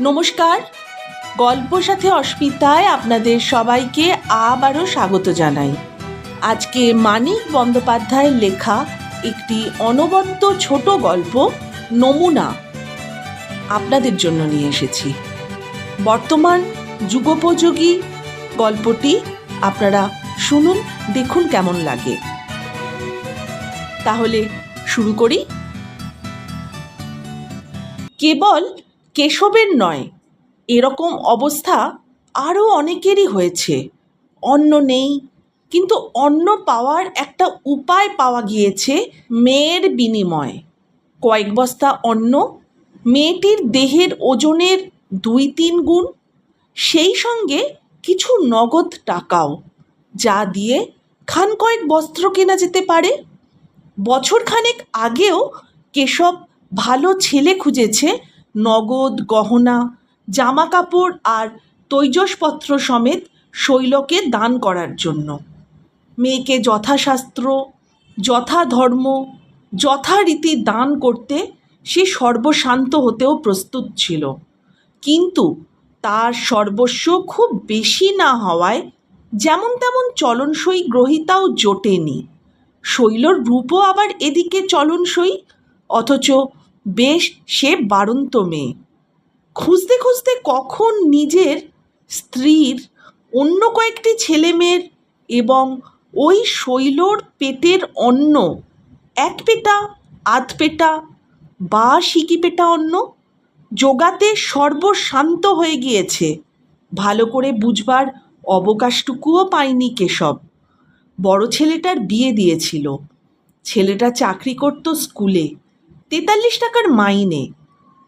নমস্কার। গল্প সাথে অস্মিতায় আপনাদের সবাইকে আবারও স্বাগত জানাই। আজকে মানিক বন্দ্যোপাধ্যায়ের লেখা একটি অনবদ্য ছোট গল্প, নমুনা আপনাদের জন্য নিয়ে এসেছি। বর্তমান যুগোপযোগী গল্পটি আপনারা শুনুন, দেখুন কেমন লাগে। তাহলে শুরু করি। কেবল কেশবের নয়, এরকম অবস্থা আরও অনেকেরই হয়েছে। অন্ন নেই, কিন্তু অন্ন পাওয়ার একটা উপায় পাওয়া গিয়েছে মেয়ের বিনিময়ে। কয়েক বস্তা অন্ন, মেয়েটির দেহের ওজনের দুই তিন গুণ, সেই সঙ্গে কিছু নগদ টাকাও, যা দিয়ে খান কয়েক বস্ত্র কেনা যেতে পারে। বছরখানেক আগেও কেশব ভালো ছেলে খুঁজেছে নগদ, গহনা জামা কাপড় আর তৈজসপত্র সমেত শৈলকে দান করার জন্য। মেয়েকে যথাশাস্ত্র, যথাধর্ম, যথারীতি দান করতে সে সর্বশান্ত হতেও প্রস্তুত ছিল। কিন্তু তার সর্বস্ব খুব বেশি না হওয়ায় যেমন তেমন চলনসই গ্রহিতাও জোটেনি। শৈলর রূপও আবার এদিকে চলনসই, অথচ বেশ সে বাড়ন্ত মেয়ে। খুঁজতে খুঁজতে কখন নিজের স্ত্রীর অন্য কয়েকটি ছেলে মেয়ের এবং ওই শৈলর পেটের অন্ন, এক পেটা, আধ পেটা বা সিকি পেটা অন্ন যোগাতে সর্বশান্ত হয়ে গিয়েছে। ভালো করে বুঝবার অবকাশটুকুও পায়নি কেশব। বড় ছেলেটার বিয়ে দিয়েছিল। ছেলেটা চাকরি করত স্কুলে। তেতাল্লিশ টাকার মাইনে।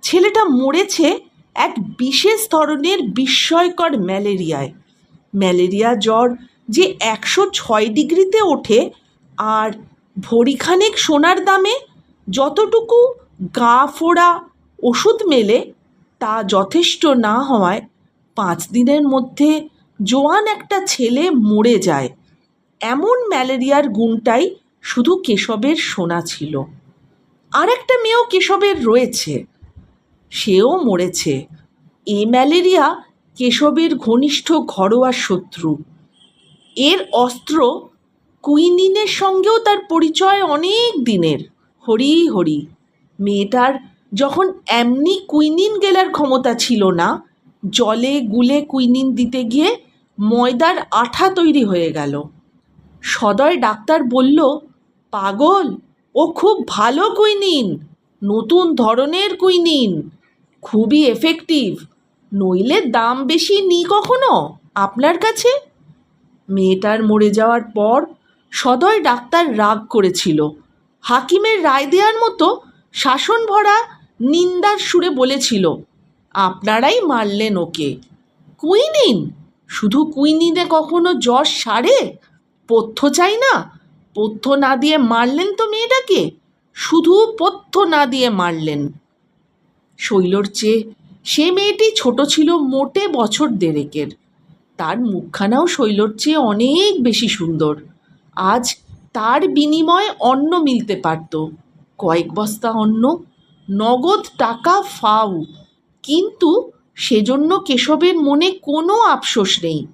ছেলেটা মরেছে এক বিশেষ ধরনের বিস্ময়কর ম্যালেরিয়ায়। ম্যালেরিয়া জ্বর যে একশো ছয় ডিগ্রিতে ওঠে আর ভরিখানেক সোনার দামে যতটুকু গা ফোড়া ওষুধ মেলে তা যথেষ্ট না হওয়ায় পাঁচ দিনের মধ্যে জোয়ান একটা ছেলে মরে যায়। এমন ম্যালেরিয়ার গুণটাই শুধু কেশবের শোনা ছিল। আর একটা মেয়েও কেশবের রয়েছে। সেও মরেছে। এ ম্যালেরিয়া কেশবের ঘনিষ্ঠ ঘরোয়া শত্রু। এর অস্ত্র কুইনিনের সঙ্গেও তার পরিচয় অনেক দিনের। হরি হরি, মেয়েটার যখন এমনি কুইনিন গেলার ক্ষমতা ছিল না, জলে গুলে কুইনিন দিতে গিয়ে ময়দার আঠা তৈরি হয়ে গেল। সদয় ডাক্তার বলল, পাগল ও খুব ভালো কুইনিন, নতুন ধরনের কুইনিন, খুবই এফেক্টিভ নইলে দাম বেশি নি কখনো আপনার কাছে? মেয়েটার মরে যাওয়ার পর সদয় ডাক্তার রাগ করেছিল। হাকিমের রায় দেওয়ার মতো শাসন ভরা নিন্দার সুরে বলেছিল, আপনারাই মারলেন ওকে। কুইনিন? শুধু কুইনিনে কখনো জ্বর সারে? পথ্য চাই না। পথ্য না দিয়ে মারলেন তো মেয়েটাকে? শুধু পথ্য না দিয়ে মারলেন। শৈলর চেয়ে সে মেয়েটি ছোট ছিল মোটে বছর দেড়েকের। তার মুখখানাও শৈলর চেয়ে অনেক বেশি সুন্দর। আজ তার বিনিময়ে অন্ন মিলতে পারত। কয়েক বস্তা অন্ন, নগদ টাকা ফাউ। কিন্তু সেজন্য কেশবের মনে কোনো আফসোস নেই।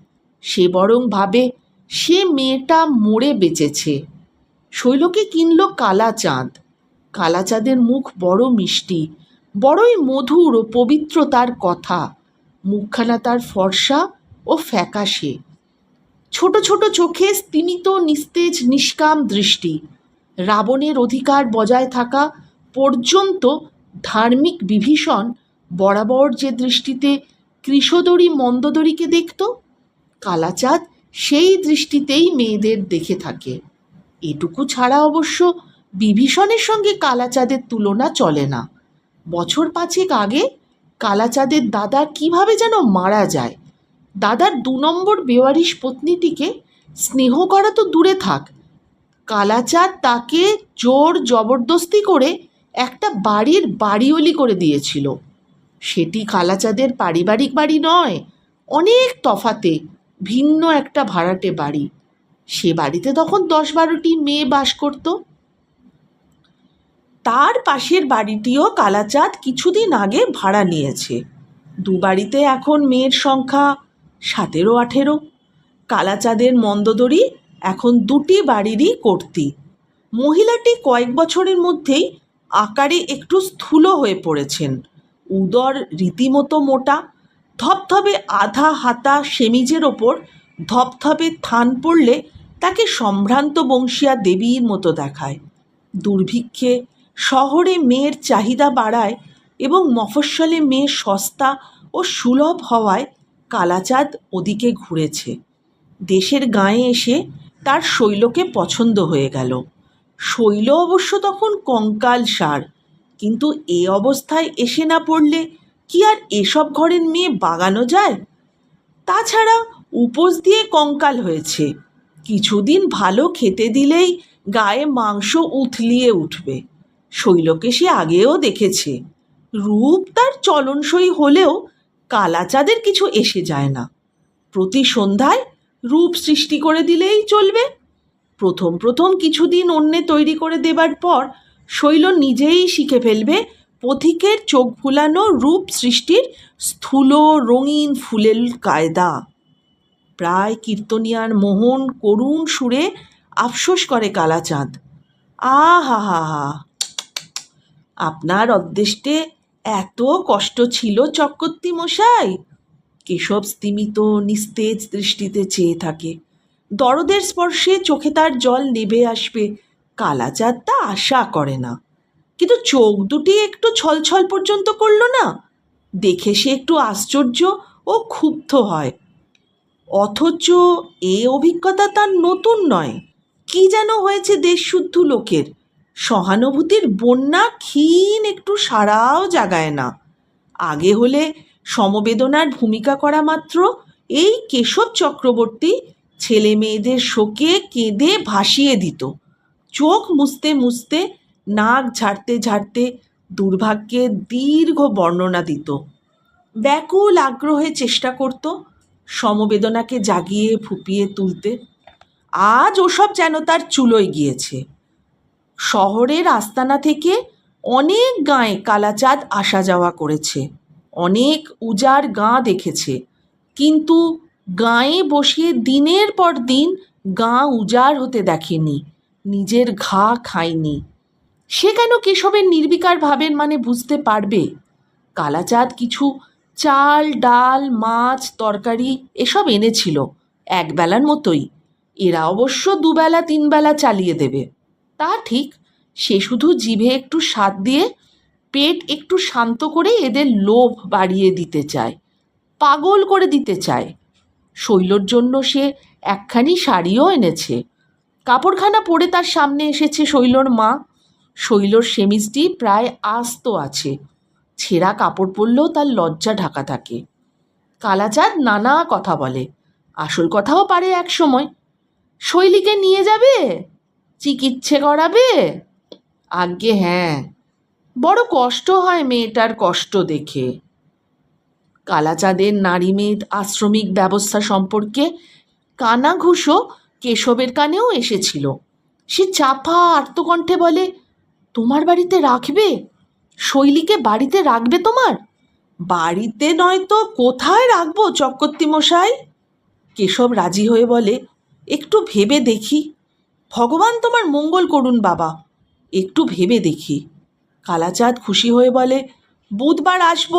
সে বরং ভাবে সে মেয়েটা মরে বেঁচেছে। শৈলকে কিনল কালা চাঁদ। কালা চাঁদের মুখ বড় মিষ্টি, বড়ই মধুর ও পবিত্র তার কথা, মুখখানা তার ফর্সা ও ফ্যাকাশে। ছোট ছোট চোখে স্তিমিত, নিস্তেজ, নিষ্কাম দৃষ্টি, রাবণের অধিকার বজায় থাকা পর্যন্ত ধার্মিক বিভীষণ বরাবর যে দৃষ্টিতে কৃষদরী মন্দদরীকে দেখত কালাচাঁদ সেই দৃষ্টিতেই মেয়েদের দেখে থাকে। এটুকু ছাড়া অবশ্য বিভীষণের সঙ্গে কালাচাঁদের তুলনা চলে না। বছর পাঁচেক আগে কালাচাঁদের দাদা কীভাবে যেন মারা যায়, দাদার দু নম্বর বেওয়ারিশ পত্নীটিকে স্নেহ করা তো দূরে থাক। কালাচাঁদ তাকে জোর জবরদস্তি করে একটা বাড়ির বাড়িওলি করে দিয়েছিল। সেটি কালাচাঁদের পারিবারিক বাড়ি নয়, অনেক তফাতে ভিন্ন একটা ভাড়াটে বাড়ি। সে বাড়িতে তখন দশ বারোটি মেয়ে বাস করত। তার পাশের বাড়িটিও কালাচাঁদ কিছুদিন আগে ভাড়া নিয়েছে। দু বাড়িতে এখন মেয়ের সংখ্যা সতেরো, আঠেরো। কালাচাঁদের মন্দদরি এখন দুটি বাড়িরই কর্তি মহিলাটি কয়েক বছরের মধ্যেই আকারে একটু স্থূল হয়ে পড়েছেন। উদর রীতিমতো মোটা, ধপধপে আধা হাতা সেমিজের ওপর ধপধপে থান পড়লে তাকে সম্ভ্রান্ত বংশীয়া দেবীর মতো দেখায়। দুর্ভিক্ষে শহরে মেয়ের চাহিদা বাড়ায় এবং মফস্বলে মেয়ে সস্তা ও সুলভ হওয়ায় কালাচাঁদ ওদিকে ঘুরেছে। দেশের গায়ে এসে তার শৈলকে পছন্দ হয়ে গেল। শৈল অবশ্য তখন কঙ্কাল সার, কিন্তু এ অবস্থায় এসে না পড়লে কি আর এসব ঘরের মেয়ে বাগানো যায়? তাছাড়া উপোস দিয়ে কঙ্কাল হয়েছে। কিছুদিন ভালো খেতে দিলেই গায়ে মাংস উথলিয়ে উঠবে। শৈলকে সে আগেও দেখেছে। রূপ তার চলনসই হলেও কালাচাঁদের কিছু এসে যায় না। প্রতি সন্ধ্যায় রূপ সৃষ্টি করে দিলেই চলবে। প্রথম প্রথম কিছুদিন অন্যে তৈরি করে দেবার পর শৈল নিজেই শিখে ফেলবে পথিকের চোখ ফুলানো রূপ সৃষ্টির স্থূল রঙিন ফুলের কায়দা। প্রায় কীর্তনিয়ার মোহন করুণ সুরে আফসোস করে কালাচাঁদ। আ হা হা হা। আপনার অদ্দেষ্টে এত কষ্ট ছিল চক্রবর্তী মশাই? কেশব স্তিমিত নিস্তেজ দৃষ্টিতে চেয়ে থাকে। দরদের স্পর্শে চোখে তার জল নেবে আসবে। কালাচাঁদ তা আশা করে না। কিন্তু চোখ দুটি একটু ছলছল পর্যন্ত করল না। দেখে সে একটু আশ্চর্য ও ক্ষুব্ধ হয়। অথচ এ অভিজ্ঞতা তার নতুন নয়। কি যেন হয়েছে দেশশুদ্ধ লোকের। সহানুভূতির বন্যা ক্ষীণ একটু সারাও জাগায় না। আগে হলে সমবেদনার ভূমিকা করা মাত্র এই কেশব চক্রবর্তী ছেলে মেয়েদের শোকে কেঁদে ভাসিয়ে দিত। চোখ মুছতে মুছতে, নাক ঝাড়তে ঝাড়তে দুর্ভাগ্যের দীর্ঘ বর্ণনা দিত। ব্যাকুল আগ্রহে চেষ্টা করত সমবেদনাকে জাগিয়ে ফুপিয়ে তুলতে আজ ওসব যেন তার চুলোয় গিয়েছে। শহরের আস্তানা থেকে অনেক গাঁয়ে কালাচাঁদ আসা যাওয়া করেছে। অনেক উজাড় গাঁ দেখেছে। কিন্তু গাঁয়ে বসিয়ে দিনের পর দিন গাঁ উজাড় হতে দেখেনি, নিজের ঘা খায়নি। সে কেন কেশবের নির্বিকার ভাবের মানে বুঝতে পারবে? কালাচাঁদ কিছু চাল, ডাল, মাছ, তরকারি এসব এনেছিল একবেলার মতোই। এরা অবশ্য দুবেলা, তিনবেলা চালিয়ে দেবে। তা ঠিক, সে শুধু জিভে একটু স্বাদ দিয়ে, পেট একটু শান্ত করে এদের লোভ বাড়িয়ে দিতে চায়, পাগল করে দিতে চায়। শৈলর জন্য সে একখানি শাড়িও এনেছে। কাপড়খানা পরে তার সামনে এসেছে শৈলর মা। শৈলর সেমিজটি প্রায় আস্ত আছে। ছেঁড়া কাপড় পরলেও তার লজ্জা ঢাকা থাকে। কালাচাঁদ নানা কথা বলে। আসল কথাও পারে এক সময়। শৈলীকে নিয়ে যাবে? চিকিৎসে করাবে? আজ্ঞে হ্যাঁ। বড় কষ্ট হয় মেয়েটার কষ্ট দেখে। কালাচাঁদের নারীমেদ আশ্রমিক ব্যবস্থা সম্পর্কে কানা কানাঘুষো কেশবের কানেও এসেছিল। সে চাপা আর্তকণ্ঠে বলে, তোমার বাড়িতে রাখবে? শৈলীকে বাড়িতে রাখবে তোমার? বাড়িতে নয় তো কোথায় রাখব চক্রবর্তী মশাই? কেশব রাজি হয়ে বলে, একটু ভেবে দেখি। ভগবান তোমার মঙ্গল করুন বাবা, একটু ভেবে দেখি। কালাচাঁদ খুশি হয়ে বলে, বুধবার আসব,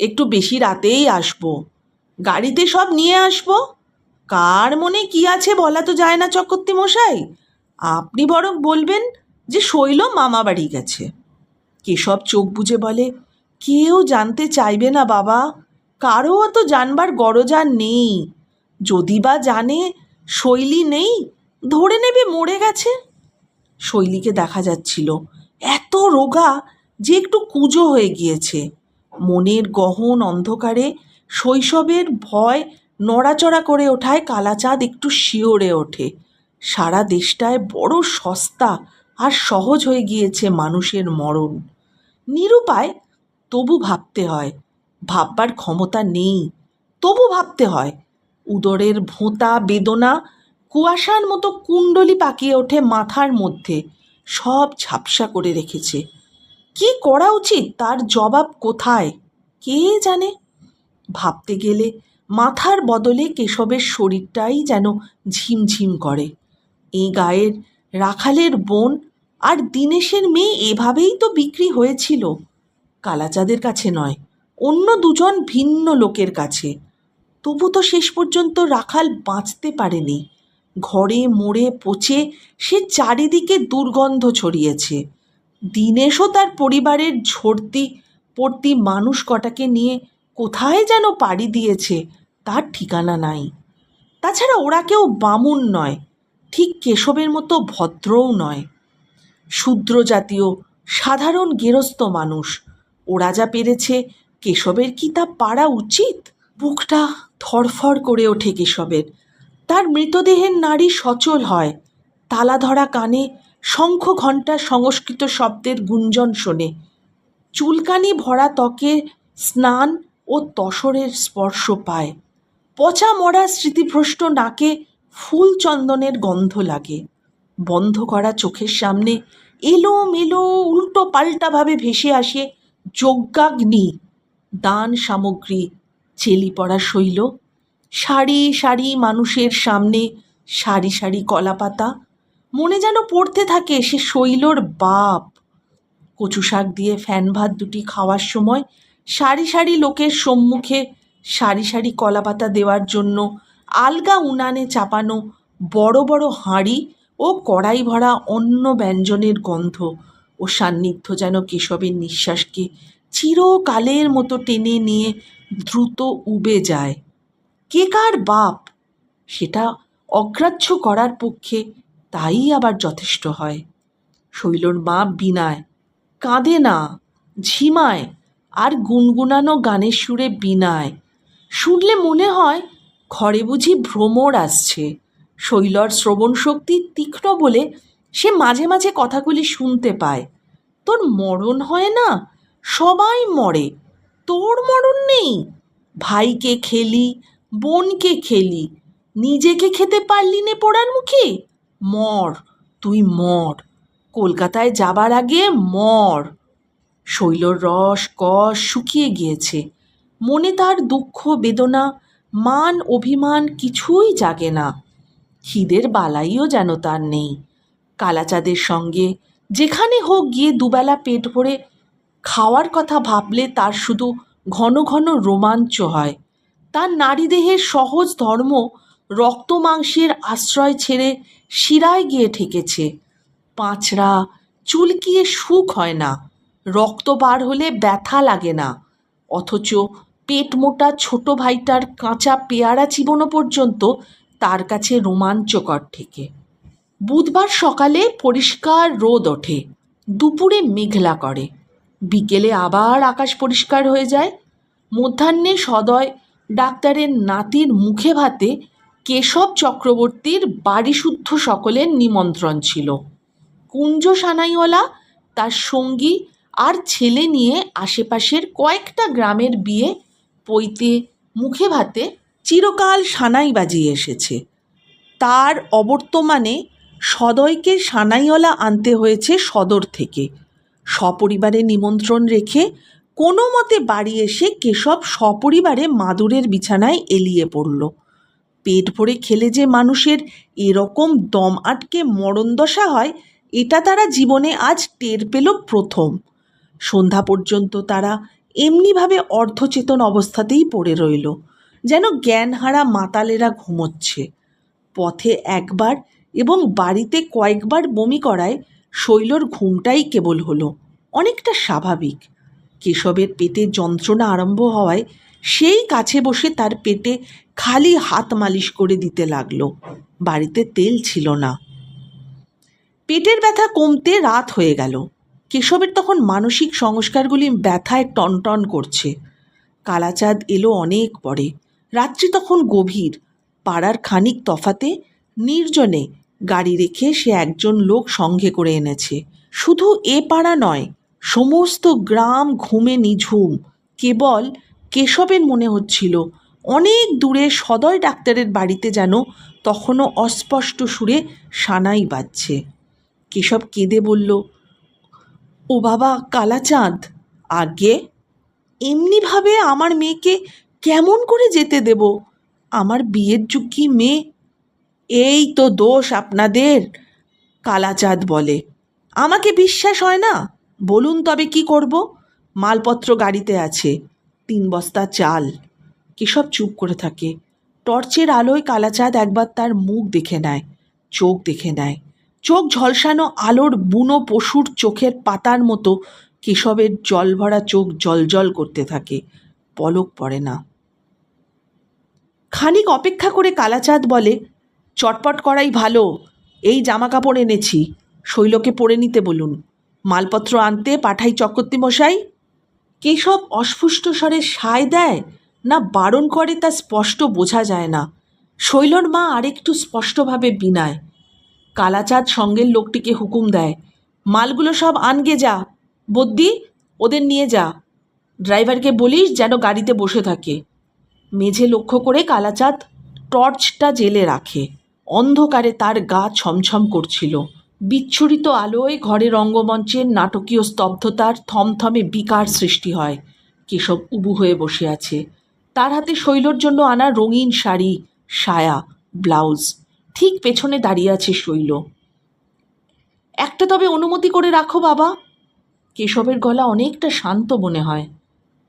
একটু বেশি রাতেই আসব। গাড়িতে সব নিয়ে আসব? কার মনে কি আছে বলা তো যায় না চক্রবর্তী মশাই। আপনি বরং বলবেন যে শৈল মামা বাড়ি গেছে। কেশব চোখ বুজে বলে? কেউ জানতে চাইবে না বাবা। কারও অত জানবার গরজার নেই। যদি বা জানে, শৈলী নেই, ধরে নেবে মরে গেছে। শৈলীকে দেখা যাচ্ছিল। এত রোগা যে একটু কুজো হয়ে গিয়েছে। মনের গহন অন্ধকারে শৈশবের ভয় নড়াচড়া করে ওঠায় কালাচাঁদ একটু শিওরে ওঠে। সারা দেশটায় বড় সস্তা আর সহজ হয়ে গিয়েছে মানুষের মরণ। নিরুপায় তবু ভাবতে হয়, ভাববার ক্ষমতা নেই, তবু ভাবতে হয়, উদরের ভোঁতা বেদনা কুয়াশার মতো কুণ্ডলি পাকিয়ে ওঠে মাথার মধ্যে, সব ঝাপসা করে রেখেছে। কি করা উচিত? তার জবাব কোথায়? কে জানে? ভাবতে গেলে মাথার বদলে কেশবের শরীরটাই যেন ঝিমঝিম করে। এই গায়ের রাখালের বোন আর দীনেশের মেয়ে এভাবেই তো বিক্রি হয়েছিল। কালাচাঁদের কাছে নয়, অন্য দুজন ভিন্ন লোকের কাছে। তবু তো শেষ পর্যন্ত রাখাল বাঁচতে পারেনি। ঘরে মোড়ে পচে সে চারিদিকে দুর্গন্ধ ছড়িয়েছে। দিনেশও তার পরিবারের ঝর্তি, পড়তি মানুষ কটাকে নিয়ে কোথায় যেন পাড়ি দিয়েছে তার ঠিকানা নাই। তাছাড়া ওরা কেউ বামুন নয়, ঠিক কেশবের মতো ভদ্রও নয়। শূদ্র জাতীয়, সাধারণ গেরস্থ মানুষ। ওরা যা পেরেছে, কেশবের কি তা পারা উচিত? বুকটা থরফর করে ওঠে কেশবের। তার মৃতদেহের নারী সচল হয়। তালা ধরা কানে শঙ্খ ঘণ্টা সংস্কৃত শব্দের গুঞ্জন শোনে। চুলকানি ভরা ত্বকে স্নান ও তসরের স্পর্শ পায়। পচা মরা স্মৃতিভ্রষ্ট নাকে ফুল চন্দনের গন্ধ লাগে। বন্ধ করা চোখের সামনে এলো মেলো উল্টো পাল্টাভাবে ভেসে আসে যজ্ঞাগ্নি। দান সামগ্রী, চেলি পড়া শৈল, সারি সারি মানুষের সামনে সারি সারি কলাপাতা। মনে যেন পড়তে থাকে সে শৈলর বাপ। কচু শাক দিয়ে ফ্যান ভাত দুটি খাওয়ার সময় সারি সারি লোকের সম্মুখে সারি সারি কলাপাতা দেওয়ার জন্য আলগা উনানে চাপানো বড় বড় হাঁড়ি ও কড়াই ভরা অন্য ব্যঞ্জনের গন্ধ। ও সান্নিধ্য যেন কেশবের নিঃশ্বাসকে চিরকালের মতো টেনে নিয়ে দ্রুত উবে যায়। কে কার বাপ? সেটা অগ্রাহ্য করার পক্ষে তাই আবার যথেষ্ট হয়। শৈলর মা বিনায়, কাঁদে না, ঝিমায়, আর গুনগুনানো গানের সুরে বিনায়। শুনলে মনে হয় ঘরে বুঝি ভ্রমর আসছে। শৈলর শ্রবণ শক্তি তীক্ষ্ণ বলে সে মাঝে মাঝে কথাগুলি শুনতে পায়। তোর মরণ হয় না? সবাই মরে। তোর মরণ নেই? ভাইকে খেলি, বোনকে খেলি, নিজেকে খেতে পারলি নে পোড়ার মুখে? মর, তুই মর। কলকাতায় যাবার আগে মর। শৈলর রস কষ শুকিয়ে গিয়েছে। মনে তার দুঃখ বেদনা, মান, অভিমান কিছুই জাগে না। খিদের বালাইও যেন তার নেই। কালাচাঁদের সঙ্গে যেখানে হোক গিয়ে দুবেলা পেট ভরে খাওয়ার কথা ভাবলে তার শুধু ঘন ঘন রোমাঞ্চ হয়। তার নারীদেহের সহজ ধর্ম রক্ত মাংসের আশ্রয় ছেড়ে শিরায় গিয়ে ঠেকেছে। পাঁচড়া চুলকিয়ে সুখ হয় না, রক্ত বার হলে ব্যথা লাগে না, অথচ পেট মোটা ছোট ভাইটার কাঁচা পেয়ারা চিবনো পর্যন্ত তার কাছে রোমাঞ্চকর ঠেকে বুধবার সকালে পরিষ্কার রোদ ওঠে, দুপুরে মেঘলা করে। বিকেলে আবার আকাশ পরিষ্কার হয়ে যায়। মধ্যাহ্নে সদয় ডাক্তারের নাতির মুখে ভাতে কেশব চক্রবর্তীর বাড়িশুদ্ধ সকলের নিমন্ত্রণ ছিল। কুঞ্জ সানাইওয়ালা, তার সঙ্গী আর ছেলে নিয়ে আশেপাশের কয়েকটা গ্রামের বিয়ে পৈতে মুখে ভাতে চিরকাল সানাই বাজিয়ে এসেছে। তার অবর্তমানে সদয়কে সানাইওয়ালা আনতে হয়েছে সদর থেকে। সপরিবারে নিমন্ত্রণ রেখে কোনো মতে বাড়ি এসে কেশব সপরিবারে মাদুরের বিছানায় এলিয়ে পড়ল। পেট ভরে খেলে যে মানুষের এরকম দম আটকে মরণদশা হয়, এটা তারা জীবনে আজ টের পেল প্রথম। সন্ধ্যা পর্যন্ত তারা এমনিভাবে অর্ধচেতন অবস্থাতেই পড়ে রইল। যেন জ্ঞানহারা মাতালেরা ঘুমোচ্ছে। পথে একবার এবং বাড়িতে কয়েকবার বমি করায় শৈলর ঘুমটাই কেবল হলো, অনেকটা স্বাভাবিক। কেশবের পেটে যন্ত্রণা আরম্ভ হওয়ায় সেই কাছে বসে তার পেটে খালি হাত মালিশ করে দিতে লাগল, বাড়িতে তেল ছিল না। পেটের ব্যথা কমতে রাত হয়ে গেল। কেশবের তখন মানসিক সংস্কারগুলি ব্যথায় টনটন করছে। কালাচাঁদ এলো অনেক পরে। রাত্রি তখন গভীর। পাড়ার খানিক তফাতে নির্জনে গাড়ি রেখে সে একজন লোক সঙ্গে করে এনেছে। শুধু এ পাড়া নয়, সমস্ত গ্রাম ঘুমে নিঝুম। কেবল কেশবের মনে হচ্ছিল, অনেক দূরে সদয় ডাক্তারের বাড়িতে যেন তখনও অস্পষ্ট সুরে সানাই বাজছে। কেশব কেঁদে বলল, ও বাবা, কালাচাঁদ, আগে এমনিভাবে আমার মেয়েকে কেমন করে যেতে দেব? আমার বিয়ের যুগী মেয়ে। এই তো দোষ আপনাদের, কালাচাঁদ বলে। আমাকে বিশ্বাস হয় না? বলুন তবে কি করব? মালপত্র গাড়িতে আছে, তিন বস্তা চাল। কেশব চুপ করে থাকে। টর্চের আলোয় কালাচাঁদ একবার তার মুখ দেখে নেয়, চোখ দেখে নেয়। চোখ ঝলসানো আলোর বুনো পশুর চোখের পাতার মতো কেশবের জলভরা চোখ জলজল করতে থাকে। পলক পড়ে না। খানিক অপেক্ষা করে কালাচাঁদ বলে, চটপট করাই ভালো, এই জামা কাপড় এনেছি, শৈলকে পরে নিতে বলুন। মালপত্র আনতে পাঠাই চক্রবর্তী মশাই কেশব অস্ফুষ্ট স্বরে সায় দেয়, না বারণ করে তা স্পষ্ট বোঝা যায় না। শৈলর মা আরেকটু স্পষ্টভাবে বিনায়। কালাচাঁদ সঙ্গের লোকটিকে হুকুম দেয়, মালগুলো সব আনগে যা, বদ্যি, ওদের নিয়ে যা। ড্রাইভারকে বলিস যেন গাড়িতে বসে থাকে। মেঝে লক্ষ্য করে কালাচাঁদ টর্চটা জেলে রাখে। অন্ধকারে তার গা ছমছম করছিল। বিচ্ছুরিত আলোয় ঘরে রঙ্গমঞ্চের নাটকীয় স্তব্ধতার থমথমে বিকার সৃষ্টি হয়। কেশব উবু হয়ে বসে আছে। তার হাতে শৈলর জন্য আনা রঙিন শাড়ি, সায়া, ব্লাউজ। ঠিক পেছনে দাঁড়িয়ে আছে শৈল। একটা তবে অনুমতি করে রাখো বাবা। কেশবের গলা অনেকটা শান্ত মনে হয়।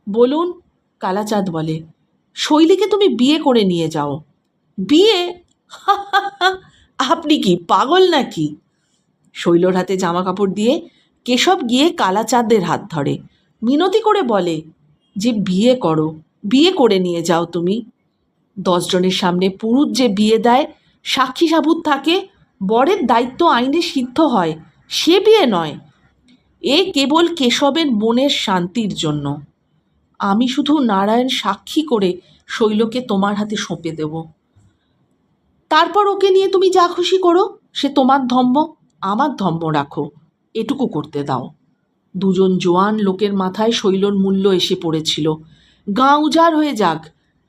বলুন, কালাচাঁদ বলে শৈলীকে তুমি বিয়ে করে নিয়ে যাও। বিয়ে? আপনি কি পাগল নাকি? শৈলর হাতে জামা কাপড় দিয়ে কেশব গিয়ে কালাচাঁদের হাত ধরে। মিনতি করে বলে, যে বিয়ে করো, বিয়ে করে নিয়ে যাও তুমি। দশজনের সামনে পুরুষ যে বিয়ে দেয়, সাক্ষী সাবুত থাকে, বরের দায়িত্ব আইনে সিদ্ধ হয়, সে বিয়ে নয়। এ কেবল কেশবের মনের শান্তির জন্য। আমি শুধু নারায়ণ সাক্ষী করে শৈলকে তোমার হাতে সঁপে দেব। তারপর ওকে নিয়ে তুমি যা খুশি করো, সে তোমার ধম্ম, আমার ধম্ম রাখো। এটুকু করতে দাও। দুজন জোয়ান লোকের মাথায় শৈলর মূল্য এসে পড়েছিল। গাঁ উজাড় হয়ে যাক,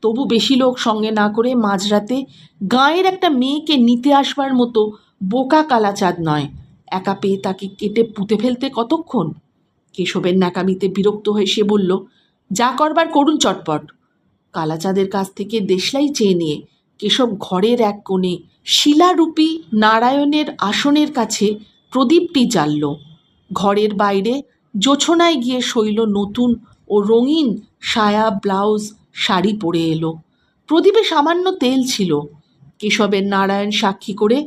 তবু বেশি লোক সঙ্গে না করে মাঝরাতে গাঁয়ের একটা মেয়েকে নিতে আসবার মতো বোকা কালাচাঁদ নয়। একা পেয়ে তাকে কেটে পুঁতে ফেলতে কতক্ষণ? কেশবের নাকামিতে বিরক্ত হয়ে সে বলল যা করবার করুন চটপট। কালাচাঁদের কাছ থেকে দেশলাই চেয়ে নিয়ে কেশব ঘরের এক কোণে শিলারূপী নারায়ণের আসনের কাছে প্রদীপটি জ্বালল। ঘরের বাইরে জোছনায় গিয়ে শৈল নতুন ও রঙিন সায়া ব্লাউজ, শাড়ি পরে এলো। প্রদীপে সামান্য তেল ছিল। কেশবের নারায়ণ সাক্ষী করে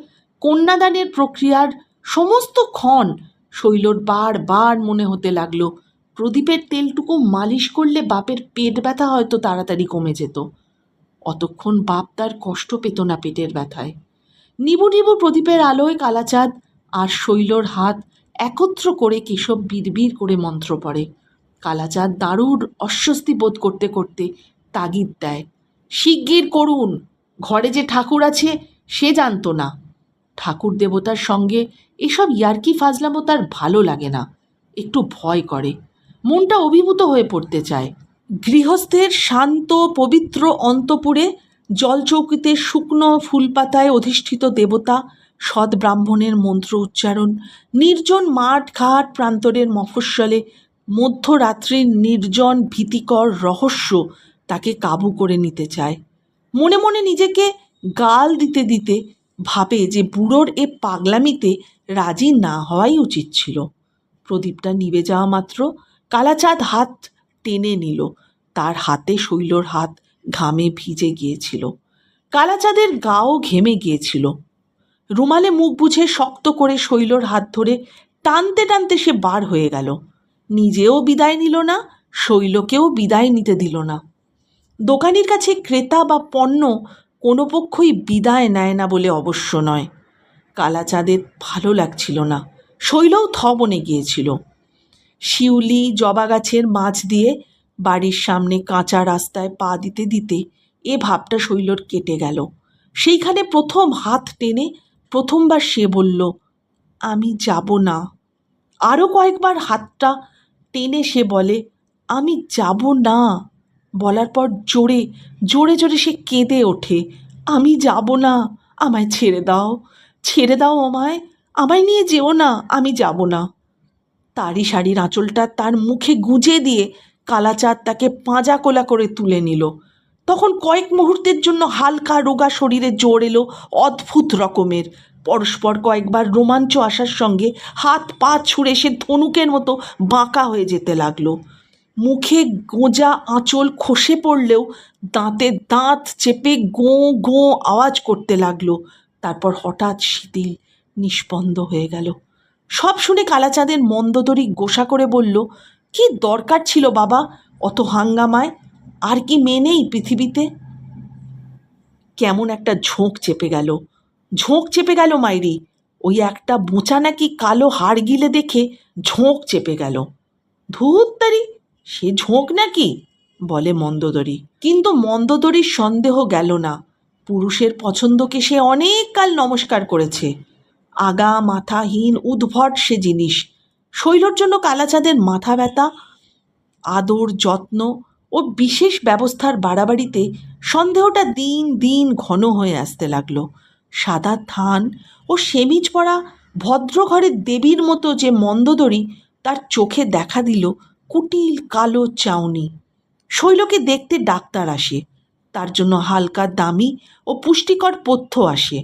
কন্যাদানের প্রক্রিয়ার সমস্ত ক্ষণ শৈলর বার বার মনে হতে লাগল প্রদীপের তেলটুকু মালিশ করলে বাপের পেট ব্যথা হয়তো তাড়াতাড়ি কমে যেত। অতক্ষণ বাপ তার কষ্ট পেত না পেটের ব্যথায়। নিবু নিবু প্রদীপের আলোয় কালাচাঁদ আর শৈলর হাত একত্র করে কেশব বিড়বিড় করে মন্ত্র পড়ে। কালাচাঁদ দারুর অস্বস্তি বোধ করতে করতে তাগিদ দেয়, শিগগির করুন, ঘরে যে ঠাকুর আছে সে জানতো না। ঠাকুর দেবতার সঙ্গে এসব ইয়ার্কি ফাজলামো তার ভালো লাগে না, একটু ভয় করে। মনটা অভিভূত হয়ে পড়তে চায়। গৃহস্থের শান্ত, পবিত্র অন্তপুরে জলচৌকিতে শুকনো ফুলপাতায় অধিষ্ঠিত দেবতা, সৎ ব্রাহ্মণের মন্ত্র উচ্চারণ, নির্জন মাঠ ঘাট প্রান্তরের মফস্বলে মধ্যরাত্রির নির্জন ভীতিকর রহস্য তাকে কাবু করে নিতে চায়। মনে মনে নিজেকে গাল দিতে দিতে ভাবে যে বুড়োর এ পাগলামিতে রাজি না হওয়াই উচিত ছিল। প্রদীপটা নিভে যাওয়া মাত্র কালাচাঁদ হাত টেনে নিল। তার হাতে শৈলর হাত ঘামে ভিজে গিয়েছিল। কালাচাঁদের গাও ঘেমে গিয়েছিল। রুমালে মুখ বুঝে শক্ত করে শৈলর হাত ধরে টানতে টানতে সে বার হয়ে গেল। নিজেও বিদায় নিল না, শৈলকেও বিদায় নিতে দিল না। দোকানির কাছে ক্রেতা বা পণ্য কোনো পক্ষই বিদায় নেয় না বলে অবশ্য নয়। কালাচাঁদের ভালো লাগছিল না। শৈলও থবনে গিয়েছিল। শিউলি জবা গাছের মাছ দিয়ে বাড়ির সামনে কাঁচা রাস্তায় পা দিতে দিতে এ ভাবটা শৈলর কেটে গেল। সেইখানে প্রথম হাত টেনে প্রথমবার সে বলল, আমি যাব না। আরও কয়েকবার হাতটা টেনে সে বলে, আমি যাব না। বলার পর জোরে জোরে জোরে সে কেঁদে ওঠে, আমি যাব না, আমায় ছেড়ে দাও ছেড়ে দাও আমায় আমায় নিয়ে যেও না, আমি যাব না। তারই শাড়ির আঁচলটা তার মুখে গুঁজে দিয়ে কালাচাঁদ তাকে পাঁজা কোলা করে তুলে নিল। তখন কয়েক মুহূর্তের জন্য হালকা রোগা শরীরে জোর এলো অদ্ভুত রকমের। পরস্পর কয়েকবার রোমাঞ্চ আসার সঙ্গে হাত পা ছুঁড়ে সে ধনুকের মতো বাঁকা হয়ে যেতে লাগল। মুখে গোঁজা আঁচল খসে পড়লেও দাঁতে দাঁত চেপে গোঁ গোঁ আওয়াজ করতে লাগল। তারপর হঠাৎ শিথিল, নিষ্পন্দ হয়ে গেল। সব শুনে কালাচাঁদের মন্দদরি গোসা করে বলল, কি দরকার ছিল বাবা? অত হাঙ্গামায়? আর কি মেয়ে নেই পৃথিবীতে? কেমন একটা ঝোঁক চেপে গেল। ঝোঁক চেপে গেল মাইরি। ওই একটা বোঁচা নাকি কালো হাড় গিলে দেখে ঝোঁক চেপে গেল। ধূত্তারি সে ঝোঁক নাকি? বলে মন্দদরি। কিন্তু মন্দদরির সন্দেহ গেল না। পুরুষের পছন্দকে সে অনেক কাল নমস্কার করেছে। আগা, মাথাহীন, উদ্ভট সে জিনিস। শৈলর জন্য কালাচাঁদের মাথা ব্যথা, আদর, যত্ন ও বিশেষ ব্যবস্থার বাড়াবাড়িতে সন্দেহটা দিন দিন ঘন হয়ে আসতে লাগল। সাদা থান ও সেমিজ পরা ভদ্র ঘরের দেবীর মতো যে মন্দদরি তার চোখে দেখা দিল কুটিল কালো চাউনি। শৈলকে দেখতে ডাক্তার আসে, তার জন্য হালকা দামি ও পুষ্টিকর পথ্য আসে।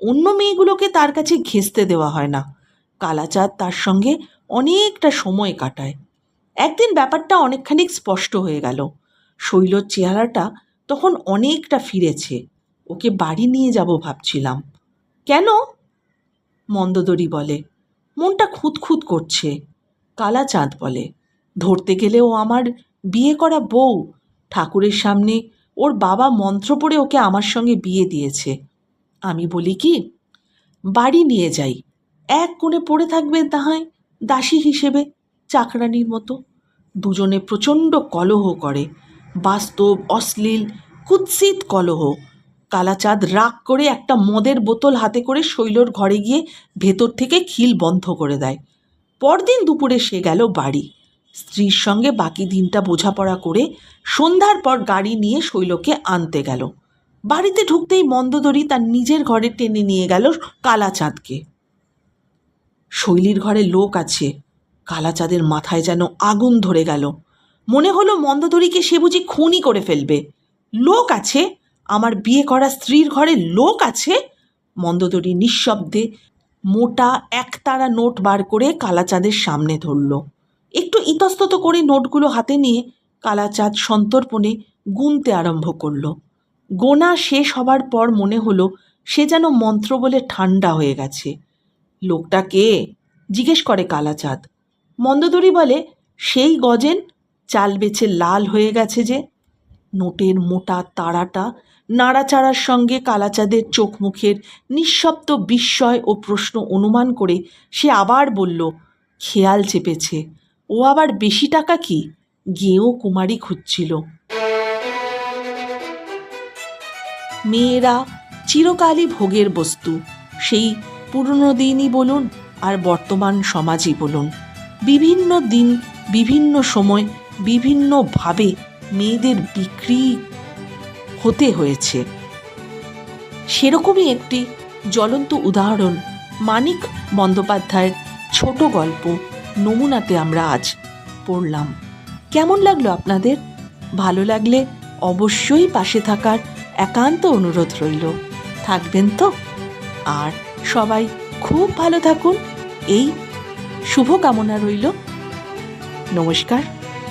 অন্য মেয়েগুলোকে তার কাছে ঘেঁচতে দেওয়া হয় না। কালাচাঁদ তার সঙ্গে অনেকটা সময় কাটায়। একদিন ব্যাপারটা অনেকখানি স্পষ্ট হয়ে গেল। শৈলর চেহারাটা তখন অনেকটা ফিরেছে। ওকে বাড়ি নিয়ে যাব ভাবছিলাম। কেন? মন্দদরি বলে, মনটা খুঁতখুত করছে। কালাচাঁদ বলে, ধরতে গেলে ও আমার বিয়ে করা বউ। ঠাকুরের সামনে ওর বাবা মন্ত্র পড়ে ওকে আমার সঙ্গে বিয়ে দিয়েছে। আমি বলি কি, বাড়ি নিয়ে যাই। এক কোণে পড়ে থাকবে তাহায় দাসী হিসেবে চাকরানির মতো। দুজনে প্রচণ্ড কলহ করে, বাস্তব, অশ্লীল, কুৎসিত কলহ। কালাচাঁদ রাগ করে একটা মদের বোতল হাতে করে শৈলর ঘরে গিয়ে ভেতর থেকে খিল বন্ধ করে দেয়। পরদিন দুপুরে সে গেল বাড়ি। স্ত্রীর সঙ্গে বাকি দিনটা বোঝাপড়া করে সন্ধ্যার পর গাড়ি নিয়ে শৈলকে আনতে গেল। বাড়িতে ঢুকতেই মন্দদরি তার নিজের ঘরে টেনে নিয়ে গেল কালাচাঁদকে। শৈলীর ঘরে লোক আছে, কালাচাঁদের মাথায় যেন আগুন ধরে গেল। মনে হলো মন্দদরিকে সে বুঝি খুনই করে ফেলবে। লোক আছে, আমার বিয়ে করা স্ত্রীর ঘরে লোক আছে, মন্দদরি নিঃশব্দে মোটা একতারা নোট বার করে কালাচাঁদের সামনে ধরল। একটু ইতস্তত করে নোটগুলো হাতে নিয়ে কালাচাঁদ সন্তর্পণে গুনতে আরম্ভ করল। গোনা শেষ হবার পর মনে হলো সে যেন মন্ত্র বলে ঠান্ডা হয়ে গেছে। লোকটা কে? জিজ্ঞেস করে কালাচাঁদ। মন্দদরি বলে, সেই গজেন, চাল বেছে লাল হয়ে গেছে যে। নোটের মোটা তারাটা নাড়াচাড়ার সঙ্গে কালাচাঁদের চোখ মুখের নিঃশব্দ বিস্ময় ও প্রশ্ন অনুমান করে সে আবার বলল, খেয়াল চেপেছে। ও আবার বেশি টাকা কি? গেঁয়ো কুমারী খুঁজছিল। মেয়েরা চিরকালই ভোগের বস্তু। সেই পুরনো দিনই বলুন আর বর্তমান সমাজই বলুন। বিভিন্ন দিন, বিভিন্ন সময়, বিভিন্নভাবে মেয়েদের বিক্রি হতে হয়েছে। সেরকমই একটি জ্বলন্ত উদাহরণ মানিক বন্দ্যোপাধ্যায়ের ছোট গল্প নমুনাতে আমরা আজ পড়লাম। কেমন লাগল আপনাদের? ভালো লাগলে অবশ্যই পাশে থাকার একান্ত অনুরোধ রইল। থাকবেন তো? আর সবাই খুব ভালো থাকুন। এই শুভকামনা রইল। নমস্কার।